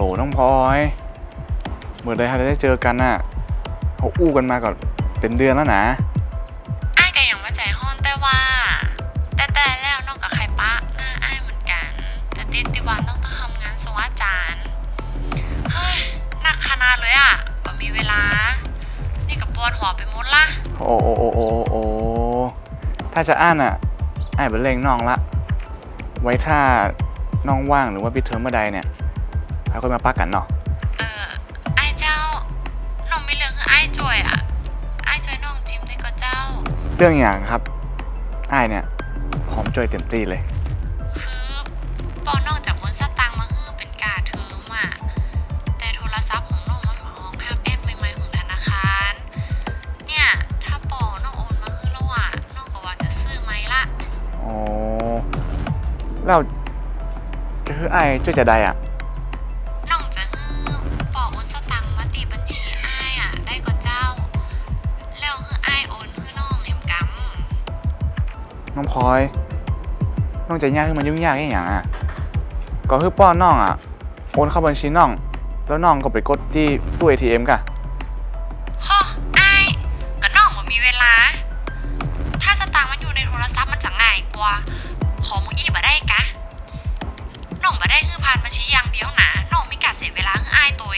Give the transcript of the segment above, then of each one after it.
ลน้องพลอยเมื่อใดเราได้เจอกันน่ะเขาอู้กันมาก่อนเป็นเดือนแล้วนะอ้ายก็ยังว่าใจห้อนแต่ว่า แต่แต่แล้วน้องกับใครปะหน้าอ้ายเหมือนกัน แต่ติดที่วันต้องต้องทำงานส่งอาจารย์เฮ้ยหนักขนาดเลยอะบ่มีเวลา นี่กับปวดหัวไปหมดละโอ้โอ้โอ้โอ้โอ้ถ้าจะอ่านอะอ่านเป็นเลงน้องละ ไว้ถ้าน้องว่างหรือว่าปิดเทอมเมื่อใดเนี่ย เราก็มาปักกันเนาะเอออ้ายเจ้าน้องไม่เรื่องคืออ้ายจ่วยอะอ้ายจ่วยน้องจิ้มได้ก็เจ้า เรื่องอย่างครับอ้ายเนี่ยพร้อมช่วยเต็มที่เลย คือปอนอกจากมนต์สตังค์มาฮื้อเป็นกาเทอมอะ แต่โทรศัพท์ของน้องมันมาห้องภาพแอปใหม่ๆของธนาคาร เนี่ย ถ้าปอน้องโอนมาฮื้อแล้วอะน้องก็ว่าจะซื้อไหมล่ะอ๋อเราจะคืออ้ายช่วยจะได้อะ น้องพลอย น้องจะยากขึ้นมันยุ่งยากแค่อย่างอะก็คือป้อนน้องอะ โอนเข้าบัญชีน้อง แล้วน้องก็ไปกดที่ตู้ ATM กะข้ออ้ายก็น้องมันมีเวลา ถ้าสตางค์มันอยู่ในโทรศัพท์มันจะง่ายกว่า ขอมึงอี้บ่ได้กะน้องบ่ได้ฮื้อผ่านบัญชีอย่างเดียวนะน้องไม่กะเสียเวลาฮื้ออ้ายตัว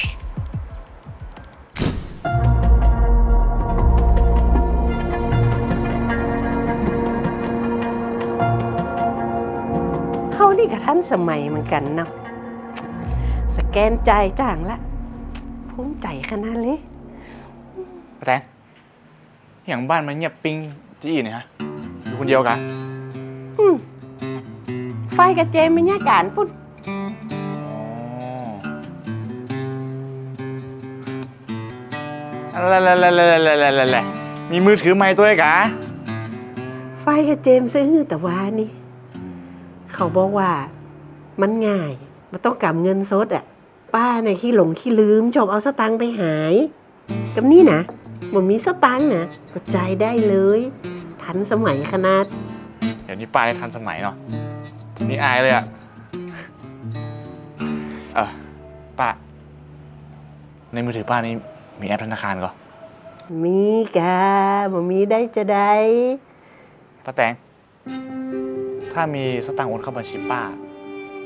นี่กับท่านสมัยเหมือนกันเนาะสแกนจ่ายจ้างละภูมิใจขนาดเลยป้าแตงอย่างบ้านมันเงียบปิงจี้เนี่ยฮะอยู่คนเดียวกะอืมไฟกับเจมเป็นยาการพุ่นอ๋ออะไรๆๆๆๆๆมีมือถือไม้ตัวเองกะ ไฟกับเจมซื้อแต่ว่านี่ เขาบอกว่ามันง่ายมันต้องกำเงินสดอะ ป้าในยขี้หลงขี้ลืมชอบเอาสตังค์ไปหายกับนี่นะมันมีสตังค์นะก็จ่ายได้เลย ทันสมัยขนาด เดี๋ยวนี้ป้าได้ทันสมัยเนาะนี่อายเลยอะเออป้าในมือถือป้านี่มีแอปธนาคารก็มีกะบ่มีได้จะได้ป้าแตง ถ้ามีสตางค์โอนเข้าบัญชีป้า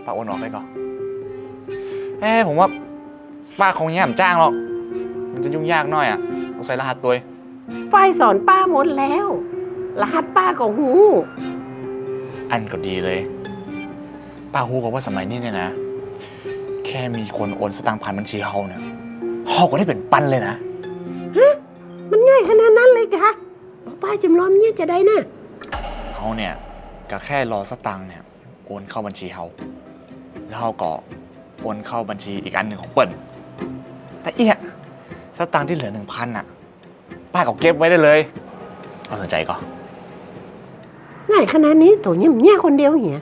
ป้าโอนออกได้ก่อน เอ้ผมว่าป้าคงแย่มจ้างหรอก มันจะยุ่งยากหน่อยอะต้องใส่รหัสตัวเองไฟสอนป้าหมดแล้ว รหัสป้าก็หูอันก็ดีเลย ป้าฮู้กับว่าสมัยนี้เนี่ยนะ แค่มีคนโอนสตางค์ผ่านบัญชีเฮาเนี่ยเฮาก็ได้เป็นปันเลยนะมันง่ายขนาดนั้นเลยกะบอกป้าจำลองเนี่ยจะได้นะ เฮาเนี่ย ก็แค่รอสตางค์เนี่ยโอนเข้าบัญชีเฮาแล้วเฮาก็โอนเข้าบัญชีอีกอันหนึ่งของเปิ้ลแต่เอี้ยสตางค์ที่เหลือหนึ่งพันอะ ป้าก็เก็บไว้ได้เลยเอาสนใจก็ง่ายขนาดนี้ตัวเนี่ยเนี่ยคนเดียวเหีย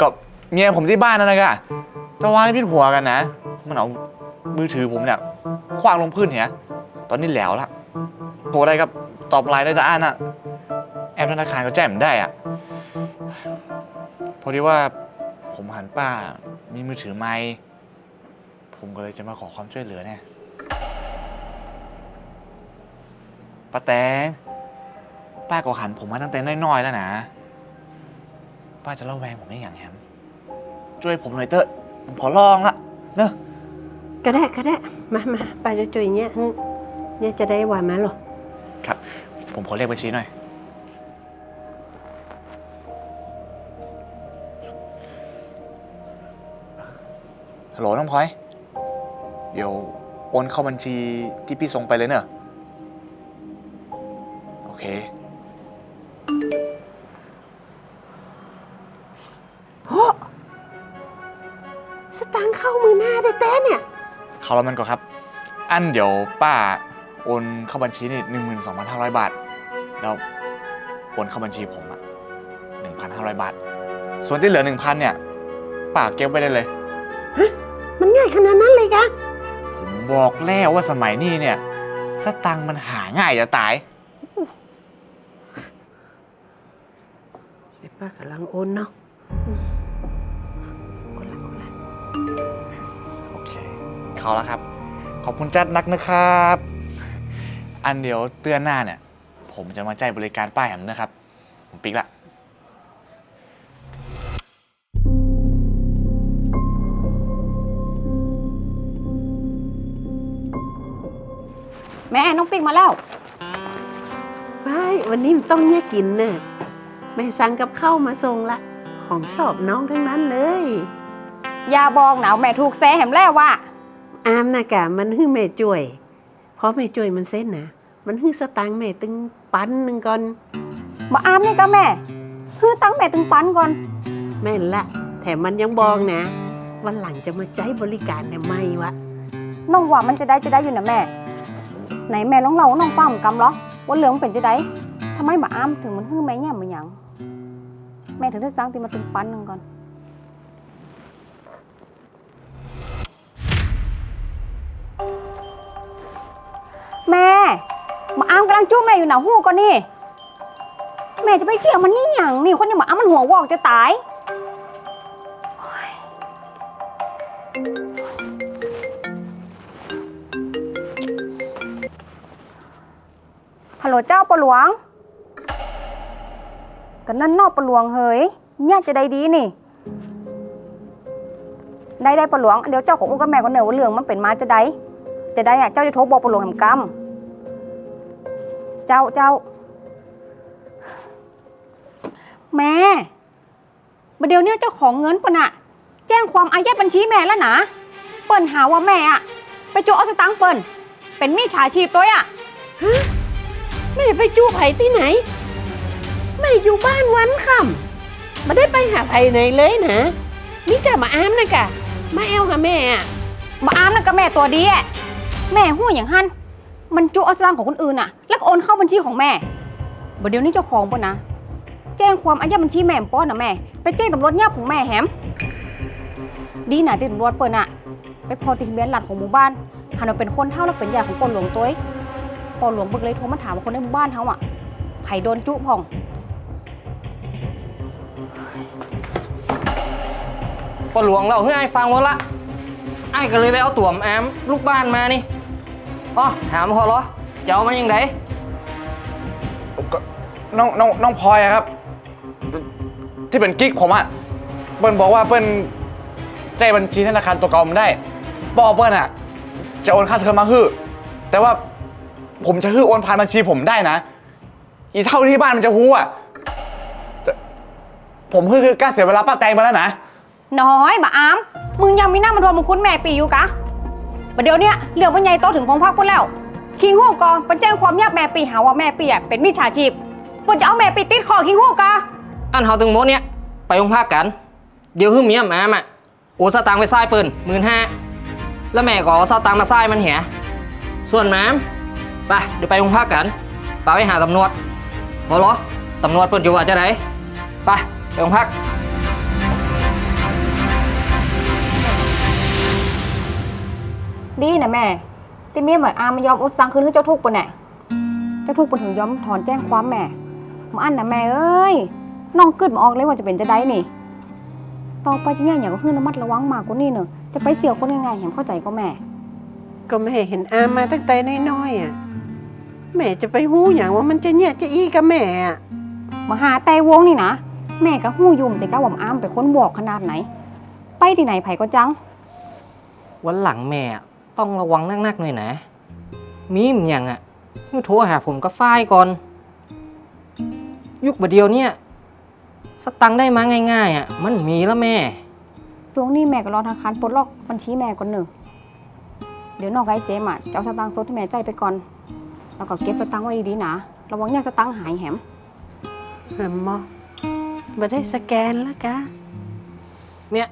ก็เมียผมที่บ้านนั่นแหละกะแต่ว่านี่พิดหัวกันนะ มันเอามือถือผมเนี่ยคว้างลงพื้นเหียตอนนี้แหล้วละโทรได้กับตอบไลน์ได้แต่อ่านอะแอ ปธนาคารก็แจ้งผมได้อะพอดีว่าผมหันป้ามีมือถือไม่ผมก็เลยจะมาขอความช่วยเหลือเนี่ยป้าแตงป้าก็หันผมมาตั้งแต่น้อยๆแล้วนะ ป้าจะเล่าแวงผมได้อย่างแฮมช่วยผมหน่อยเถอะผมขอลองละเนอะก็ได้ก็ได้มามาป้าจะจ่วยเนี่ยฮึเนี่ยจะได้ว่ามาหรอครับ ผมขอเลขบัญชีหน่อย โหลน้องพลอย เดี๋ยวโอนเข้าบัญชีที่พี่ส่งไปเลยเนอะโอเคโหสตางค์เข้ามือหน้าแต่แต่เนี่ย เขาแล้วมันก็ครับ อันเดี๋ยวป้าโอนเข้าบัญชีนี่หนึ่งหมื่นสองพันห้าร้อยบาท แล้วโอนเข้าบัญชีผมอะหนึ่งพันห้าร้อยบาท ส่วนที่เหลือหนึ่งพันเนี่ยป้าเก็บไว้ได้เลย มันง่ายขนาดนั้นเลยกะผมบอกแล้วว่าสมัยนี้เนี่ย สตังค์มันหาง่ายจะตาย เดี๋ยวป้ากำลังโอนเนาะอืมโอนละโอนละเขาแล้วครับ ขอบคุณจัดนักนะครับ อันเดี๋ยวเตือนหน้าเนี่ย ผมจะมาใจบริการป้ายแหมนะครับ ผมปิ๊กละ แม่น้องปิ๊กมาแล้ว ไปวันนี้มันต้องเนี่ยกินเน่ะแม่สั่งกับข้าวมาส่งละ ของชอบน้องทั้งนั้นเลย อย่าบอกหนาวแม่ถูกแซ่แหมแล้วว่าอามนะกะมันฮื้อแม่จ่วย เพราะแม่จ่วยมันเส้นนะมันฮื้อสตังค์แม่ตึงปันหนึ่งก่อนมาอามนี่ก็แม่คือตั้งแม่ตึงปันก่อน แม่นละ แถมมันยังบอกนะ วันหลังจะมาใจบริการเนี่ยไม่วะน้องว่ามันจะได้จะได้อยู่นะแม่ ไหนแม่ลองเล่าน้องป้ามกำเหรอว่าเหลืองเป็นจะได้ทำไมมาอ้ามถึงมันฮื้อแม่แย่มาหยังแม่ถึงได้สั่งตีมาตึงปันหนึ่งก่อนแม่มาอ้ามกำลังจู้แม่อยู่หนาหูก่อนนี่แม่จะไปเชื่อมันนี่หยังนี่คนยังมาอ้ามมันหัววอกจะตาย ฮัลโหลเจ้าปะหลวงกันนั่นนอกปะหลวงเฮ้ยเนี่ยจะได้ดีนี่ ได้ได้ปะหลวง เดี๋ยวเจ้าของอุ้งกับแม่ก็เหนือว่าเรื่องมันเป็นมาจะได้ จะได้อะเจ้าจะโทรบอกปะหลวงแห่งกรรมเจ้าเจ้า แม่มาเดี๋ยวเนี้เจ้าของเงินปนอะแจ้งความอายัดบัญชีแม่แล้วนะเปิ้นหาว่าแม่อะไปโจเอาสตังค์เปิ้นเป็นมิจฉาชีพตัวอะ แม่ไปจู้ไผ่ที่ไหน แม่อยู่บ้านวันค่ำมาได้ไปหาไผ่ไหนเลยนะนี่กะมาอามนะกะมาแอลหาแม่อะมาอามนั่นก็แม่ตัวดีอะแม่หู้อย่างหั่นมันจุเอาสตางค์ของคนอื่นอะแล้วก็โอนเข้าบัญชีของแม่บ่เดี๋ยวนี้เจ้าของป่ะนะแจ้งความอายัดบัญชีแม่ป้อนนะแม่ ไปแจ้งตำรวจยับของแม่แฮมดีหนะที่ตำรวจเปิ้นอะไปพอติดเบียนหลัดของหมู่บ้านหันมาเป็นคนเท่าแล้วเป็นญาของปนหลวงตัว องปนหลวงเบิกเลยโทรมาถามว่าคนในหมู่บ้านเขาอะไผโดนจุพ่อง ปหลวงเราเฮ้ยไอ้ฟังหมดละไอ้ก็เลยไปเอาตัวมแอมลูกบ้านมานี่อ๋อถามพอเหรอจะเอามันยังไงก็น้องน้องน้องพลอยอะครับ ที่เป็นกิ๊กผมอะเปิ้ลบอกว่าเปิ้ลใจบัญชีธนาคารตัวเก่าผมได้บอกเปิ้ลอะจะโอนค่าเทอมมาฮื้อแต่ว่า ผมจะฮื้อโอนผ่านบัญชีผมได้นะ อีเท่าที่บ้านมันจะฮู้อะแต่ผมฮื้อคือกล้าเสียเวลาป้าแตงมาแล้วนะ น้อยมาอาม มึงยังมีหน้ามาทวงมึงคุณแม่ปีอยู่กะประเดี๋ยวเนี้ยเรื่องมันใหญ่โตถึงพงพักพุ่นแล้ว คิงโฮกอไปแจ้งความยากแม่ปีหาว่าแม่ปีอะเป็นมิจฉาชีพเพิ่นจะเอาแม่ปีติดคอคิงโฮกะอันเขาถึงโมดเนี่ยไปโรงพักกัน เดี๋ยวคือเมียแอมอะโอนสตางค์ไปไส้ปืนหมื่นห้าแล้วแม่ก็เอาสตางค์มาไส้มันเหียส่วนแม่ ไปเดี๋ยวไปโรงพักกันไปไปหาตำรวจพอเหรอตำรวจเปิดอยู่อาจะไหนไปไปโรงพัก ดีนะแม่ ที่เมียเหมือนอามมันยอมอุดสังคืนให้เจ้าทุกข์ปะเนี่ยเจ้าทุกข์ปะถึงยอมถอนแจ้งความแม่มาอันนะแม่เอ้ยน้องกึดมาออกเลยว่าจะเป็นจะได้นี่ ต่อไปจะเนี่ยอย่างก็คือระมัดระวังมากกว่านี้เนอะจะไปเจียวคนง่ายๆแหมเข้าใจก็แม่ ก็แม่เห็นอามมาตั้งแต่น้อยๆอะแม่จะไปหู้อย่างว่ามันจะเนี่ยจะอีกับแม่อะมาหาแต่วงนี่นะแม่ก็หู้ยุ่มใจก้าวว่าอามเป็นคนบอกขนาดไหน ไปที่ไหนไผก็จัง วันหลังแม่ต้องระวังนักๆหน่อยนะ มีมอย่างอะมึงโทรหาผมก็ฝ้ายก่อน ยุคบดเดียวเนี่ย สตังค์ได้มาง่ายๆอะ มันมีแล้วแม่ช่วงนี้แม่ก็รอธนาคารปลดล็อกบัญชีแม่ก่อนหนึ่งเดี๋ยวนอกไอ้เจมอะจะเอาสตางค์สดให้แม่ใจายไปก่อน แล้วก็เก็บสตางค์ไว้ดีๆนะระวังอย่าสตางค์หายแหมแม่หมอมาได้สแกนแล้วกะ เนี่ย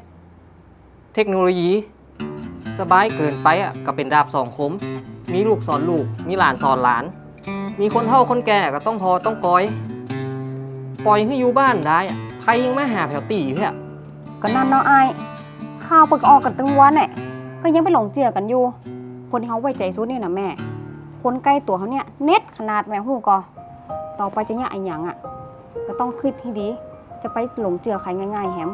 เทคโนโลยี สบายเกินไปอะก็เป็นดาบสองคม มีลูกสอนลูก มีหลานสอนหลาน มีคนเฒ่าคนแก่ก็ต้องพอต้องกอย ปล่อยให้อยู่บ้านได้อะใครยังมาหาแถวตีเพี่ยก็นั่นเนาะไอ้ายข้าวเปิกออกกันตึงวันเนี่ยก็ยังไปหลงเจือกันอยู่ คนที่เขาไว้ใจสุดเนี่ยนะแม่ คนใกล้ตัวเขาเนี่ยเน็ตขนาดแม่หูกอต่อไปจะเนี่ยไอ้หยังอะก็ต้องคิดให้ดี จะไปหลงเจือใครง่าย ๆแฮม